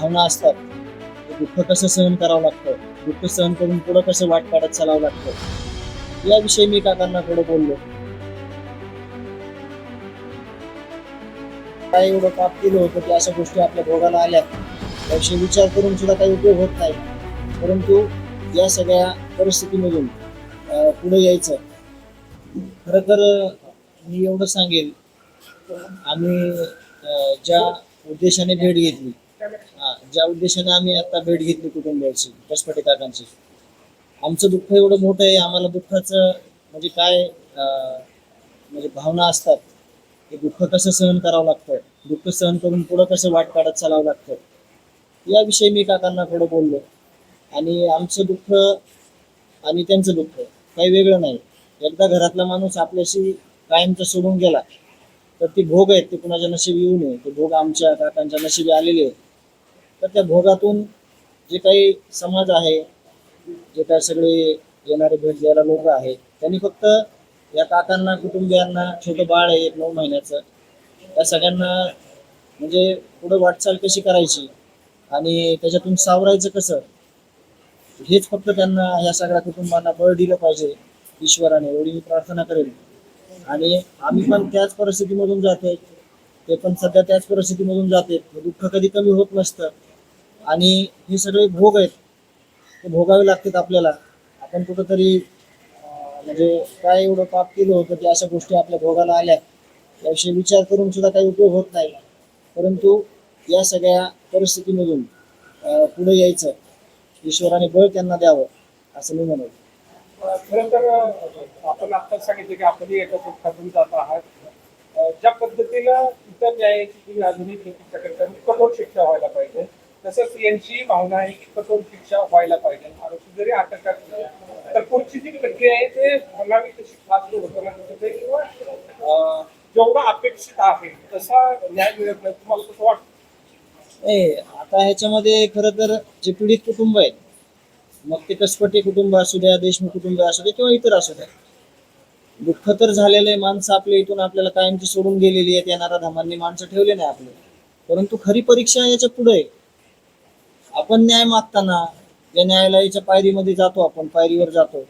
भावना असतात. ते दुःख कसं सहन करावं लागतं? दुःख सहन करून पुढं कसं वाट काढत चालावं लागतं? याविषयी मी काकांना थोडं बोललो. काय एवढं पाप केलं होतं की अशा गोष्टी आपल्या भोगाला आल्या? त्याविषयी विचार करून सुद्धा काही उपयोग होत नाही. परंतु या सगळ्या परिस्थितीमधून पुढे यायचं. खरं तर मी एवढं सांगेल आम्ही ज्या उद्देशाने भेट घेतली ज्या उद्देशाने आम्ही आता भेट घेतली कुटुंबियांची कसपटे काकांची आमचं दुःख एवढं मोठं आहे आम्हाला दुःखाचं म्हणजे काय म्हणजे भावना असतात. ते दुःख कसं सहन करावं लागतं? दुःख सहन करून पुढं कसं वाट काढत चालावं लागतं? याविषयी मी काकांना थोडं बोललो. आणि आमचं दुःख आणि त्यांचं दुःख काही वेगळं नाही. एकदा घरातला माणूस आपल्याशी कायमचं सोडून गेला तर ती भोग आहेत ते कुणाच्या नशीब येऊ नये. ते भोग आमच्या काकांच्या नशिबी आलेले आहेत. तर त्या भोगातून जे काही समाज आहे जे काही सगळे येणारे भेट द्यायला लोक आहेत त्यांनी फक्त या काकांना कुटुंबियांना छोटं बाळ आहे एक नऊ महिन्याचं त्या सगळ्यांना म्हणजे पुढं वाटचाल कशी करायची आणि त्याच्यातून सावरायचं कसं? हेच फक्त त्यांना या सगळ्या कुटुंबांना बळ दिलं पाहिजे ईश्वराने. एवढी मी प्रार्थना करेल आणि आम्ही पण त्याच परिस्थितीमधून जाते ते पण सध्या त्याच परिस्थितीमधून जाते दुःख कधी कमी होत नसतं. आणि हे सगळे भोग आहेत ते भोगावे लागतात आपल्याला. आपण कुठंतरी म्हणजे काय एवढं पाप केलं होतं की अशा गोष्टी आपल्या भोगाला आल्या याविषयी विचार करून सुद्धा काही उपयोग होत नाही. परंतु या सगळ्या परिस्थितीमधून पुढे यायचं ईश्वराने बळ त्यांना द्यावं असं मी म्हणतो खरं तर आपण आता सांगितलं की आपण एका दुःखातून जात आहात. ज्या पद्धतीला इतर न्यायाची आधुनिक कठोर शिक्षा व्हायला पाहिजे. तसंच यांची भावना आहे की कठोर शिक्षा व्हायला पाहिजे. आरोपी जरी अटक तर पुढची जी प्रक्रिया आहे ते म्हणावी तशी फास्ट होताना दिसत आहे किंवा जेवढा अपेक्षित आहे तसा न्याय मिळत नाही. तुम्हाला कसं वाटतं? ए आता ह्याच्यामध्ये खरं तर जे पीडित कुटुंब आहेत मग ते कसपटे कुटुंब असू द्या देशमुख कुटुंब असू द्या किंवा इतर असू द्या दुःख तर झालेलं आहे माणसं आपल्या इथून आपल्याला कायमची सोडून गेलेली आहेत येणाऱ्या धमांनी माणसं ठेवले नाही आपले. परंतु खरी परीक्षा याच्यापुढे आहे. आपण न्याय मागताना या न्यायालयाच्या पायरीमध्ये जातो आपण पायरीवर जातो.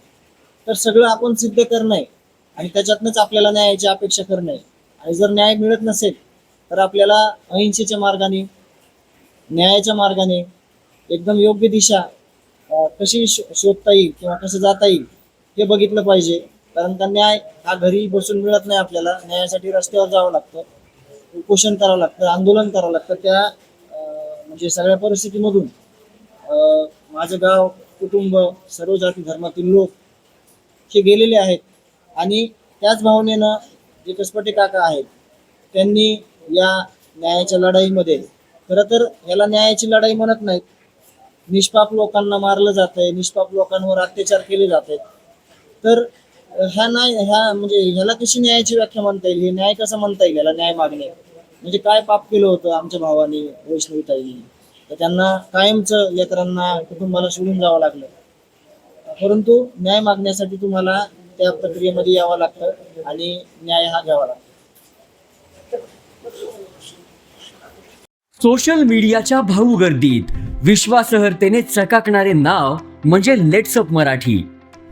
तर सगळं आपण सिद्ध करणं आहे आणि त्याच्यातनंच आपल्याला न्यायाची अपेक्षा करणं आणि जर न्याय मिळत नसेल तर आपल्याला अहिंसेच्या मार्गाने न्यायाच्या मार्गाने एकदम योग्य दिशा कशी शो- शोधता येईल किंवा कसं जाता येईल हे बघितलं पाहिजे. कारण का न्याय हा घरी बसून मिळत नाही आपल्याला. न्यायासाठी रस्त्यावर जावं लागतं उपोषण करावं लागतं आंदोलन करावं लागतं. त्या म्हणजे सगळ्या परिस्थितीमधून माझं गाव कुटुंब सर्व जाती धर्मातील लोक हे गेलेले आहेत. आणि त्याच भावनेनं जे कसपटे काका आहेत त्यांनी या न्यायाच्या लढाईमध्ये खरं तर याला न्यायाची लढाई म्हणत नाहीत. निष्पाप लोकांना मारलं जात आहे निष्पाप लोकांवर अत्याचार केले जात आहेत तर ह्या नाही ह्या म्हणजे ह्याला कशी न्यायाची व्याख्या म्हणता येईल? हे न्याय कसं म्हणता येईल? याला न्याय मागणे. म्हणजे काय पाप केलं होतं आमच्या भावाने वैष्णवीताईने तर त्यांना कायमचं लेकरांना कुटुंबाला सोडून जावं लागलं. परंतु न्याय मागण्यासाठी तुम्हाला त्या प्रक्रियेमध्ये यावं लागतं आणि न्याय हा घ्यावा लागतो. सोशल मीडियाच्या भाऊ गर्दीत विश्वासार्हतेने चकाकणारे नाव म्हणजे लेट्सअप मराठी.